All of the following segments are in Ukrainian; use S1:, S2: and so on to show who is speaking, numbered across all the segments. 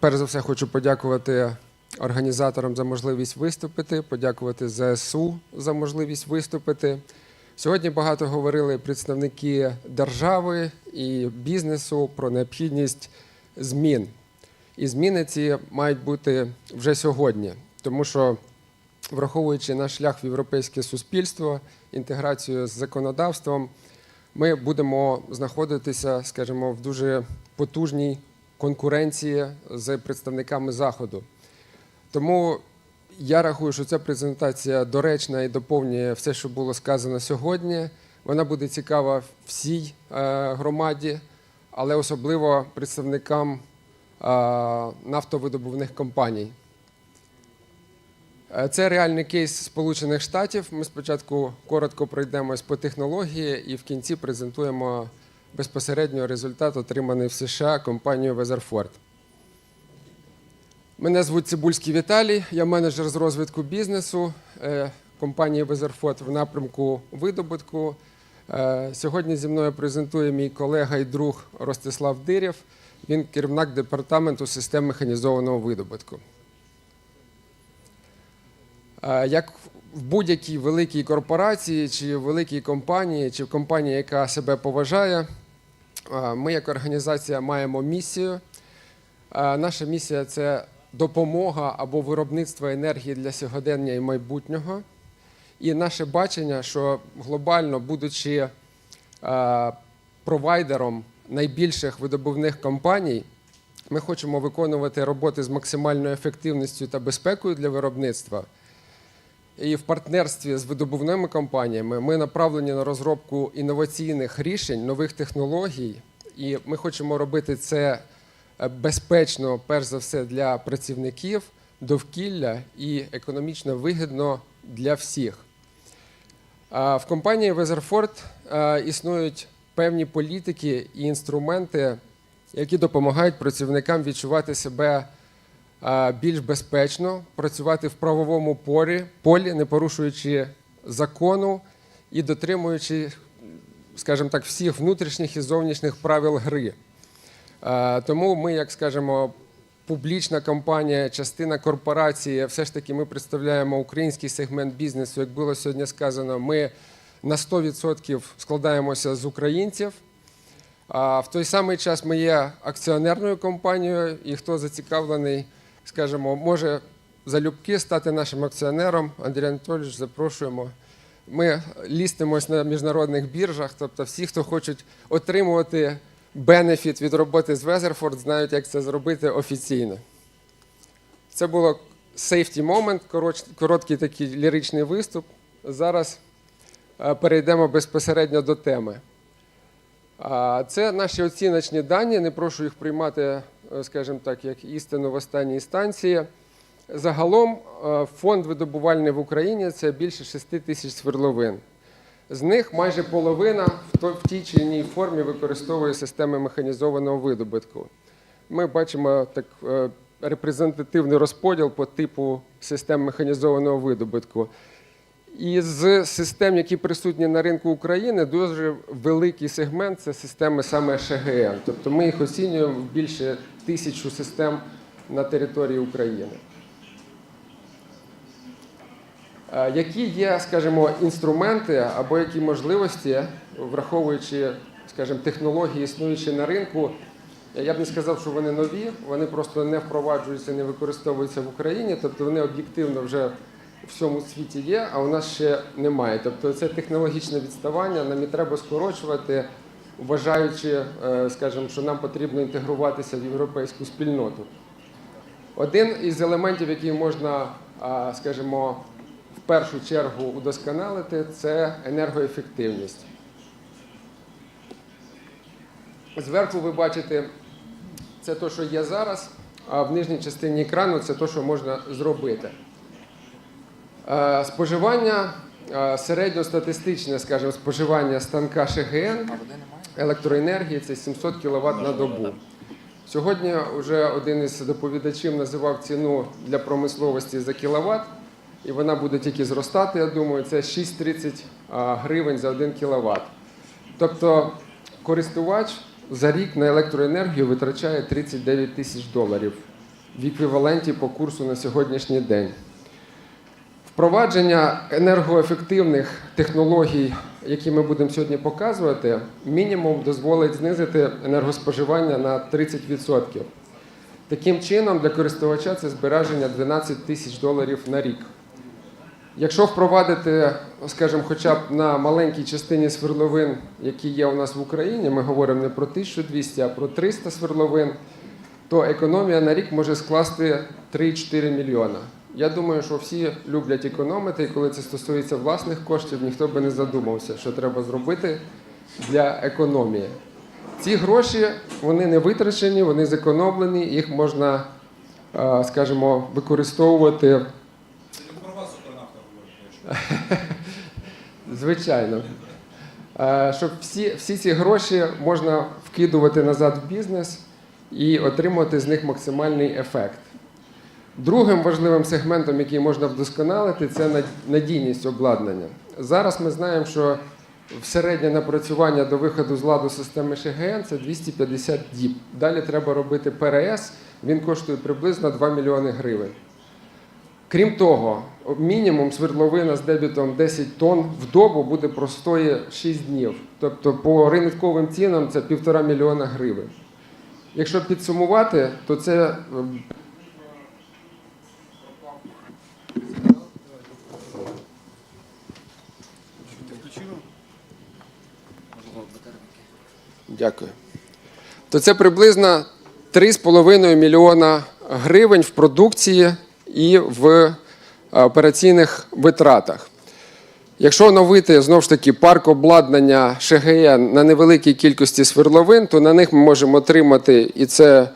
S1: перш за все хочу подякувати організаторам за можливість виступити, подякувати ЗСУ за можливість виступити. Сьогодні багато говорили представники держави і бізнесу про необхідність змін. І зміни ці мають бути вже сьогодні, тому що, враховуючи наш шлях в європейське суспільство, інтеграцію з законодавством, ми будемо знаходитися, скажімо, в дуже потужній конкуренції з представниками Заходу. Тому я рахую, що ця презентація доречна і доповнює все, що було сказано сьогодні. Вона буде цікава всій е, громаді, але особливо представникам е, нафтовидобувних компаній. Е, Це реальний кейс Сполучених Штатів. Ми спочатку коротко пройдемось по технології і в кінці презентуємо безпосередньо результат, отриманий в США компанією Везерфорд. Мене звуть Цибульський Віталій, я менеджер з розвитку бізнесу е, компанії Везерфорд в напрямку видобутку. Е, Сьогодні зі мною презентує мій колега і друг Ростислав Дирєв. Він керівник департаменту систем механізованого видобутку. Е, Як в будь-якій великій корпорації, чи великій компанії, чи в компанії, яка себе поважає, ми як організація маємо місію. Наша місія це допомога або виробництво енергії для сьогодення і майбутнього. І наше бачення, що глобально, будучи провайдером найбільших видобувних компаній, ми хочемо виконувати роботи з максимальною ефективністю та безпекою для виробництва. І в партнерстві з видобувними компаніями ми направлені на розробку інноваційних рішень, нових технологій, і ми хочемо робити це е, безпечно, перш за все, для працівників, довкілля і економічно вигідно для всіх. В компанії Везерфорд існують певні політики і інструменти, які допомагають працівникам відчувати себе більш безпечно, працювати в правовому полі, полі, не порушуючи закону і дотримуючи, скажімо так, всіх внутрішніх і зовнішніх правил гри. Тому ми, як скажемо, публічна компанія, частина корпорації, все ж таки ми представляємо український сегмент бізнесу. Як було сьогодні сказано, ми на 100% складаємося з українців. А в той самий час ми є акціонерною компанією, і хто зацікавлений, скажімо, може залюбки стати нашим акціонером. Андрій Анатолійович, запрошуємо. Ми лістимось на міжнародних біржах, тобто всі, хто хочуть отримувати бенефіт від роботи з Везерфорд, знають, як це зробити офіційно. Це було safety moment, короткий такий ліричний виступ. Зараз е, перейдемо безпосередньо до теми. Це наші оціночні дані. Не прошу їх приймати, скажімо так, як істину в останній інстанції. Загалом е, фонд видобувальний в Україні це більше 6 тисяч свердловин. З них майже половина в тій чи іншій формі використовує системи механізованого видобутку. Ми бачимо так е, репрезентативний розподіл по типу систем механізованого видобутку. І з систем, які присутні на ринку України, дуже великий сегмент це системи саме ШГН. Тобто ми їх оцінюємо в більше тисячу систем на території України. Е, Які є, скажімо, інструменти або які можливості, враховуючи, скажімо, технології, існуючі на ринку, я б не сказав, що вони нові, вони просто не впроваджуються, не використовуються в Україні, тобто вони об'єктивно вже в всьому світі є, а у нас ще немає. Тобто це технологічне відставання, нам і треба скорочувати, вважаючи, е, скажімо, що нам потрібно інтегруватися в європейську спільноту. Один із елементів, який можна, скажімо, в першу чергу удосконалити, це енергоефективність. Зверху ви бачите, це те, що є зараз, а в нижній частині екрану це те, що можна зробити. Е, Споживання, е, середньостатистичне, скажімо, споживання станка ШГН електроенергії це 700 кВт на добу. Сьогодні вже один із доповідачів називав ціну для промисловості за кіловат, і вона буде тільки зростати, я думаю, це 6,30 гривень за 1 кВт. Тобто користувач за рік на електроенергію витрачає 39 тисяч доларів. в еквіваленті по курсу на сьогоднішній день. Впровадження енергоефективних технологій, які ми будемо сьогодні показувати, мінімум дозволить знизити енергоспоживання на 30%. Таким чином, для користувача це збереження 12 тисяч доларів на рік. Якщо впровадити, скажімо, хоча б на маленькій частині свердловин, які є у нас в Україні, ми говоримо не про 1200, а про 300 свердловин, то економія на рік може скласти 3-4 мільйона. Я думаю, що всі люблять економити, і коли це стосується власних коштів, ніхто би не задумався, що треба зробити для економії. Ці гроші вони не витрачені, вони зекономлені, їх можна, е, скажімо, використовувати. Звичайно. Е, Щоб всі, всі ці гроші можна вкидувати назад в бізнес і отримувати з них максимальний ефект. Другим важливим сегментом, який можна вдосконалити, це надійність обладнання. Зараз ми знаємо, що середнє напрацювання до виходу з ладу системи ШГН це 250 діб. Далі треба робити ПРС, він коштує приблизно 2 мільйони гривень. Крім того, мінімум свердловина з дебітом 10 тонн в добу буде простої 6 днів. Тобто по ринковим цінам це півтора мільйона гривень. Якщо підсумувати, то це Дякую. То це приблизно 3,5 мільйона гривень в продукції і в е, операційних витратах. Якщо оновити знову ж таки парк обладнання ШГН на невеликій кількості свердловин, то на них ми можемо отримати і це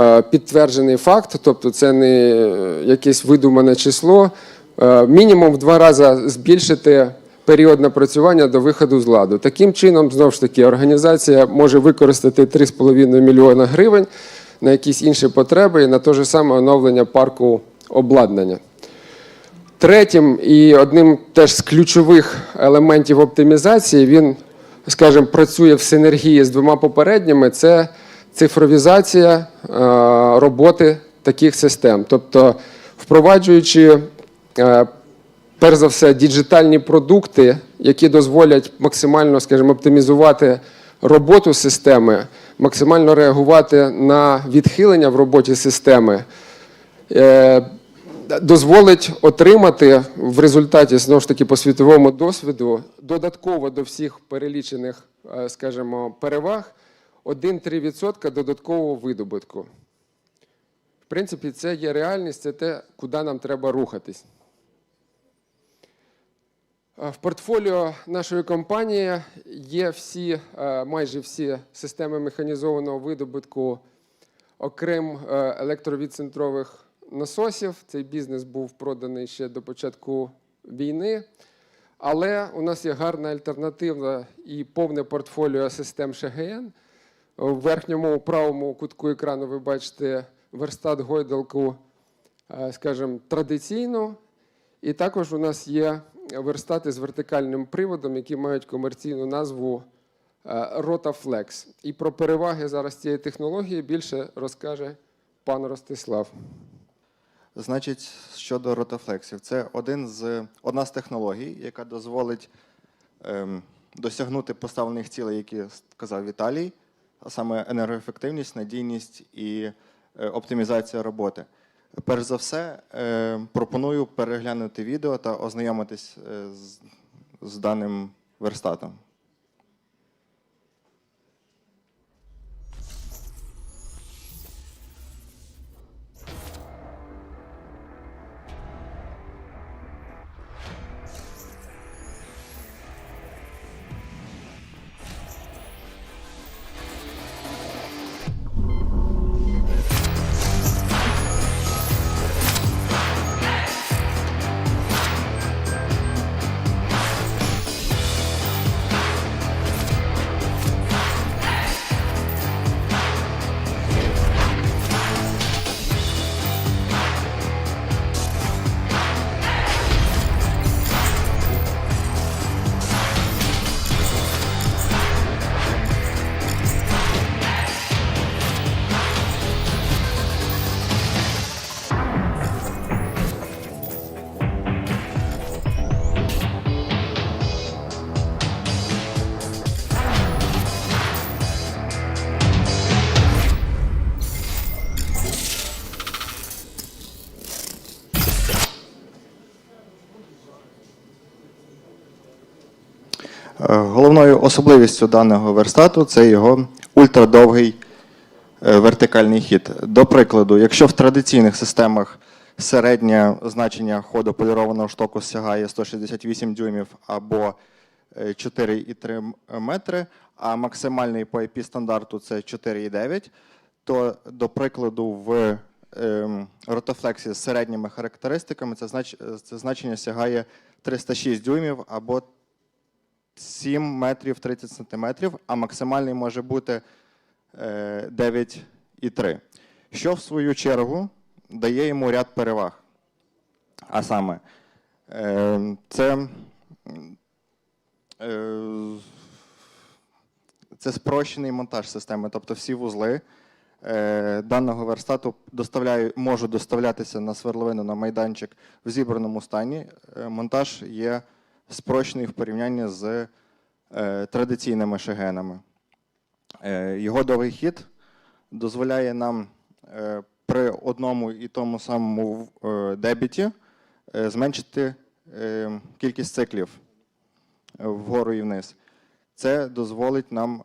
S1: е, підтверджений факт, тобто це не е, якесь видумане число. Мінімум в два рази збільшити період напрацювання до виходу з ладу. Таким чином, знову ж таки, організація може використати 3,5 мільйона гривень на якісь інші потреби і на те ж саме оновлення парку обладнання. Третім і одним теж з ключових елементів оптимізації він, скажімо, працює в синергії з двома попередніми. Це цифровізація е, роботи таких систем. Тобто, впроваджуючи, е, перш за все, діджитальні продукти, які дозволять максимально, скажімо, оптимізувати роботу системи, максимально реагувати на відхилення в роботі системи. е, дозволить отримати в результаті знову ж таки по світовому досвіду додатково до всіх перелічених, е, скажімо, переваг 1-3% додаткового видобутку. В принципі, це є реальність, це те, куди нам треба рухатись. Е, В портфоліо нашої компанії є всі, е, майже всі системи механізованого видобутку, окрім е, електровідцентрових насосів. Цей бізнес був проданий ще до початку війни. Але у нас є гарна альтернатива і повне портфоліо систем ШГН. В верхньому правому кутку екрану ви бачите верстат гойдалку, скажімо, традиційну. І також у нас є верстати з вертикальним приводом, які мають комерційну назву е, Rotaflex. І про переваги зараз цієї технології більше розкаже пан Ростислав.
S2: Значить, щодо ротофлексів, це один з, одна з технологій, яка дозволить ем, досягнути поставлених цілей, які сказав Віталій, а саме енергоефективність, надійність і е, оптимізація роботи. Перш за все, е, пропоную переглянути відео та ознайомитись е, з, з даним верстатом. Головною особливістю даного верстату це його ультрадовгий е, вертикальний хід. До прикладу, якщо в традиційних системах середнє значення ходу полірованого штоку сягає 168 дюймів або е, 4,3 метри, а максимальний по IP стандарту це 4,9, то, до прикладу, в ем, ротофлексі з середніми характеристиками це значення сягає 306 дюймів або 7 метрів 30 сантиметрів, а максимальний може бути е, 9,3. Що в свою чергу дає йому ряд переваг. А саме, е, це, е, це спрощений монтаж системи, тобто всі вузли е, даного верстату доставляю, можуть доставлятися на свердловину на майданчик в зібраному стані. Е, Монтаж є спрощений в порівнянні з е, традиційними шегенами. Е, Його довгий хід дозволяє нам е, при одному і тому самому дебіті зменшити кількість циклів вгору і вниз. Це дозволить нам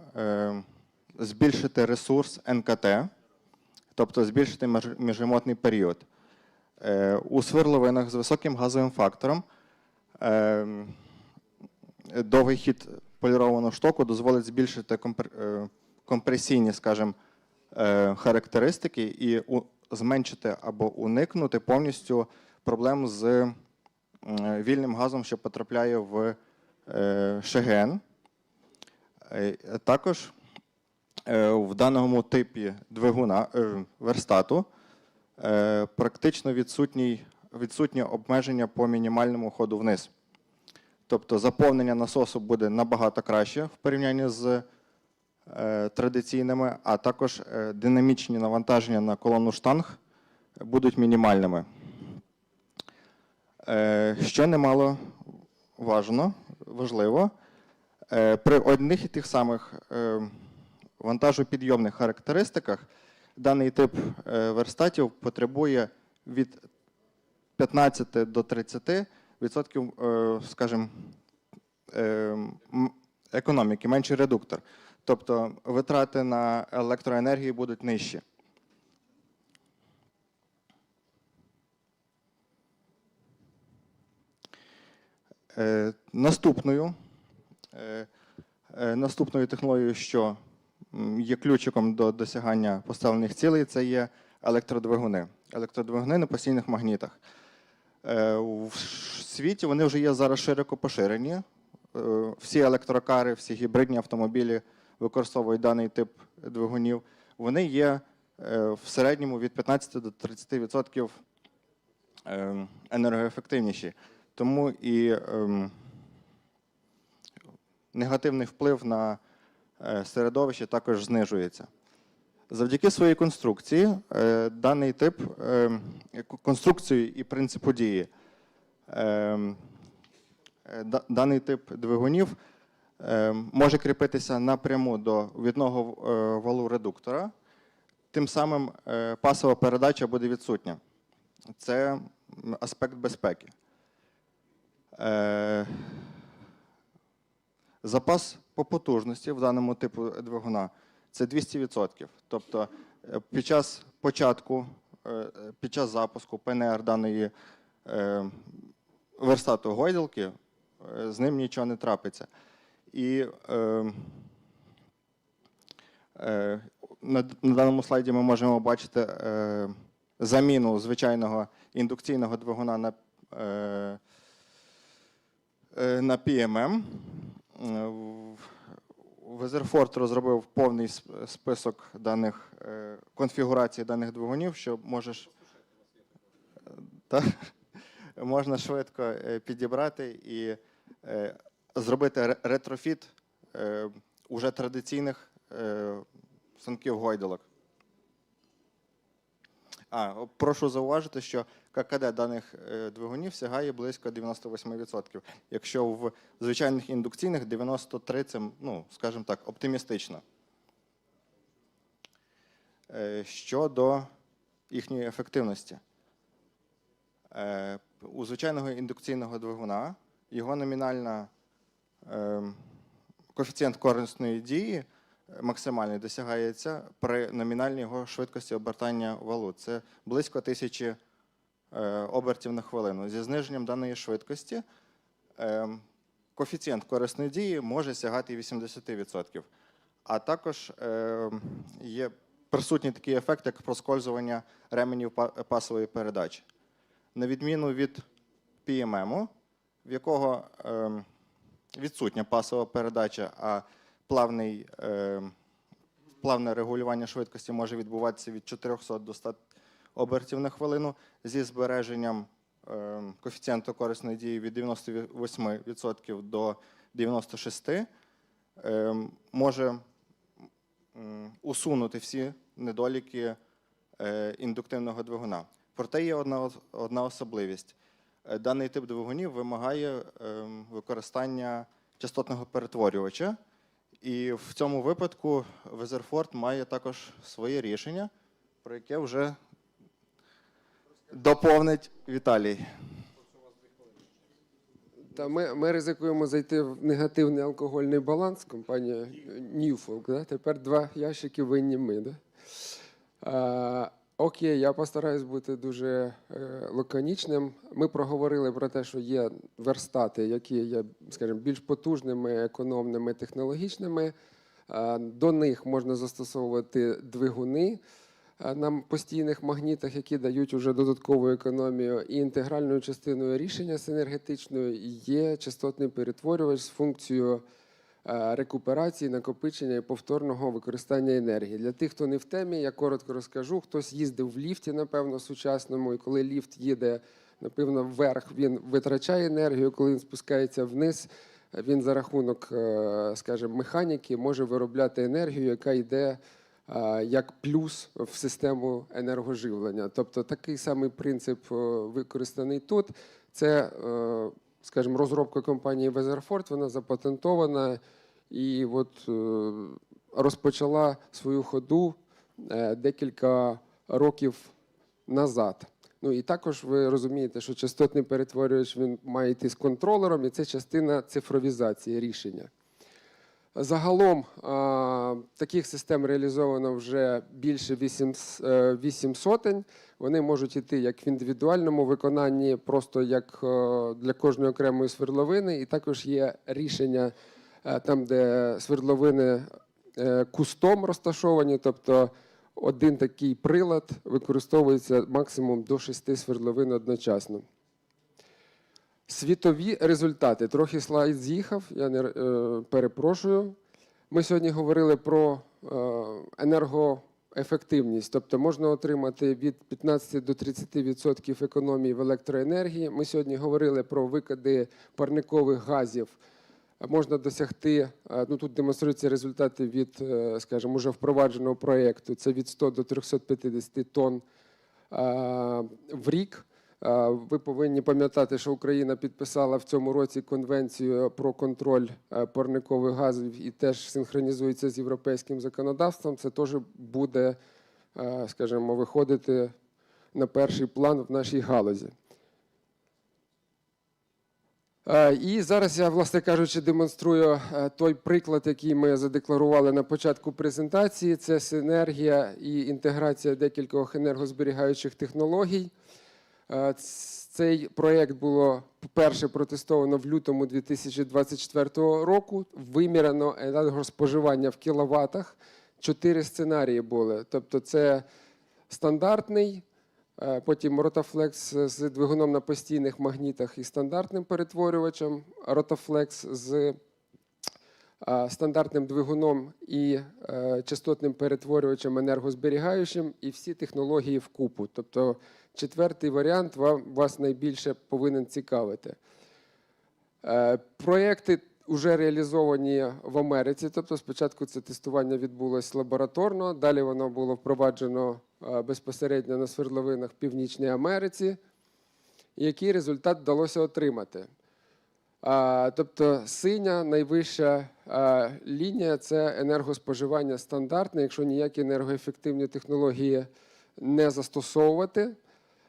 S2: збільшити ресурс НКТ, тобто збільшити міжремонтний період. У сверловинах з високим газовим фактором довгий хід полірованого штоку дозволить збільшити е, компресійні, скажімо, е, характеристики і зменшити або уникнути повністю проблем з вільним газом, що потрапляє в е. Е, Також е, в даному типі двигуна е, верстату е, практично відсутній, відсутнє обмеження по мінімальному ходу вниз. Тобто заповнення насосу буде набагато краще в порівнянні з е, традиційними, а також е, динамічні навантаження на колону штанг будуть мінімальними. Е, Що немало важно, важливо, при одних і тих самих вантажопідйомних характеристиках даний тип верстатів потребує від 15 до 30 відсотків, е, скажімо, е, економіки, менший редуктор. Тобто витрати на електроенергію будуть нижчі. Е, Наступною, наступною технологією, що є ключиком до досягання поставлених цілей, це є електродвигуни. Електродвигуни на постійних магнітах. Е, В світі вони вже є зараз широко поширені. Е, Всі електрокари, всі гібридні автомобілі використовують даний тип двигунів. Вони є е, в середньому від 15 до 30% е, енергоефективніші. Тому і ем, негативний вплив на середовище також знижується. Завдяки своїй конструкції, е, даний тип е, конструкції і принципу дії, е, да- даний тип двигунів може кріпитися напряму до відного валу редуктора, тим самим пасова передача буде відсутня. Це аспект безпеки. Запас по потужності в даному типу двигуна це 200%. Тобто е, під час початку, е, під час запуску ПНР даної е, верстату гойдалки, з ним нічого не трапиться. І е, е, на, на даному слайді ми можемо бачити е, заміну звичайного індукційного двигуна на, е, на PMM. Везерфорд розробив повний список даних е, конфігурацій даних двигунів, що можеш та, можна швидко е, підібрати і е, зробити ретрофіт уже традиційних станків гойдалок. А, прошу зауважити, що ККД даних е, двигунів сягає близько 98%. Якщо в звичайних індукційних 93 це, ну, скажімо так, оптимістично. Е, Щодо їхньої ефективності. Е, У звичайного індукційного двигуна його номінальна ем, коефіцієнт корисної дії максимальний досягається при номінальній його швидкості обертання валут. Це близько тисячі е, обертів на хвилину. Зі зниженням даної швидкості е, коефіцієнт корисної дії може сягати 80%. А також е, є присутній такий ефект, як проскользування ременів пасової передачі. На відміну від PMM, в якого е, відсутня пасова передача, а плавний, е, плавне регулювання швидкості може відбуватися від 400 до 100 обертів на хвилину зі збереженням е, коефіцієнту корисної дії від 98% до 96%, е, може усунути всі недоліки індуктивного двигуна. Проте є одна, одна особливість. Даний тип двигунів вимагає ем, використання частотного перетворювача, і в цьому випадку Везерфорд має також своє рішення, про яке вже доповнить Віталій.
S1: Та ми, ми ризикуємо зайти в негативний алкогольний баланс. Компанія Newfolk. Да? Тепер два ящики винні ми. Да? Окей, я постараюсь бути дуже е, лаконічним. Ми проговорили про те, що є верстати, які є, скажімо, більш потужними, економними, технологічними. А, до них можна застосовувати двигуни е, на постійних магнітах, які дають уже додаткову економію, і інтегральною частиною рішення синергетичною є частотний перетворювач з функцією е, рекуперації, накопичення і повторного використання енергії. Для тих, хто не в темі, я коротко розкажу. Хтось їздив в ліфті, напевно, сучасному, і коли ліфт їде, напевно, вверх, він витрачає енергію. Коли він спускається вниз, він за рахунок, е, скажімо, механіки може виробляти енергію, яка йде е, як плюс в систему енергоживлення. Тобто такий самий принцип е, використаний тут. Це, е, скажімо, розробка компанії Weatherford, вона запатентована і от е, розпочала свою ходу е, декілька років назад. Ну і також ви розумієте, що частотний перетворювач він має йти з контролером, і це частина цифровізації рішення. Загалом таких систем реалізовано вже більше 8, е, 8 сотень. Вони можуть йти як в індивідуальному виконанні, просто як е, для кожної окремої свердловини. І також є рішення е, там, де свердловини кустом розташовані, тобто один такий прилад використовується максимум до 6 свердловин одночасно. Світові результати. Трохи слайд з'їхав, я не е, перепрошую. Ми сьогодні говорили про е, енергоефективність, тобто можна отримати від 15 до 30% економії в електроенергії. Ми сьогодні говорили про викиди парникових газів. Можна досягти, е, ну тут демонструються результати від, е, скажімо, уже впровадженого проєкту. Це від 100 до 350 тонн в рік. Ви повинні пам'ятати, що Україна підписала в цьому році конвенцію про контроль е, парникових газів і теж синхронізується з європейським законодавством. Це теж буде, е, скажімо, виходити на перший план в нашій галузі. Е, І зараз я, власне кажучи, демонструю той приклад, який ми задекларували на початку презентації. Це синергія і інтеграція декількох енергозберігаючих технологій. Е, Цей проєкт було вперше протестовано в лютому 2024 року. Виміряно енергоспоживання в кіловатах. Чотири сценарії були. Тобто, це стандартний, е, потім ротафлекс з двигуном на постійних магнітах і стандартним перетворювачем, ротафлекс з стандартним двигуном і е, частотним перетворювачем енергозберігаючим, і всі технології вкупу. Тобто четвертий варіант вам, вас найбільше повинен цікавити. Е, Проєкти вже реалізовані в Америці. Тобто, спочатку це тестування відбулось лабораторно, далі воно було впроваджено е, безпосередньо на свердловинах в Північній Америці. Який результат вдалося отримати? Тобто синя найвища лінія це енергоспоживання стандартне, якщо ніякі енергоефективні технології не застосовувати.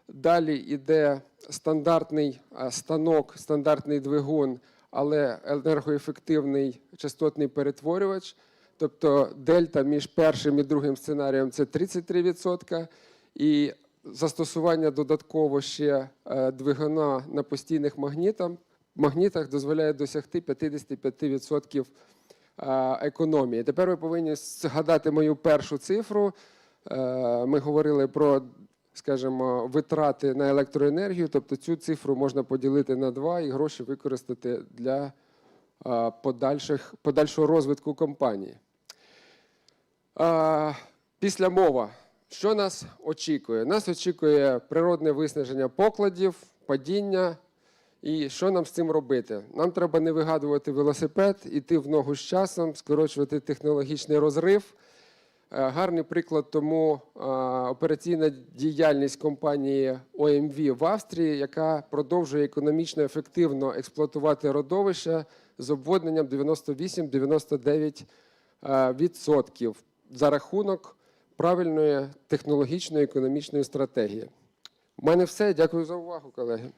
S1: Далі йде стандартний станок, стандартний двигун, але енергоефективний частотний перетворювач. Тобто дельта між першим і другим сценарієм це 33%. І застосування додатково ще е, двигуна на постійних магнітах, магнітах дозволяє досягти 55% е, економії. Тепер ви повинні згадати мою першу цифру. Е, Ми говорили про, скажімо, витрати на електроенергію, тобто цю цифру можна поділити на два і гроші використати для подальших, подальшого розвитку компанії. Після мова. Що нас очікує? Нас очікує природне виснаження покладів, падіння. І що нам з цим робити? Нам треба не вигадувати велосипед, іти в ногу з часом, скорочувати технологічний розрив. Е, Гарний приклад тому е, операційна діяльність компанії OMV в Австрії, яка продовжує економічно ефективно експлуатувати родовища з обводненням 98-99% е, за рахунок правильної технологічної економічної стратегії. У мене все. Дякую за увагу, колеги.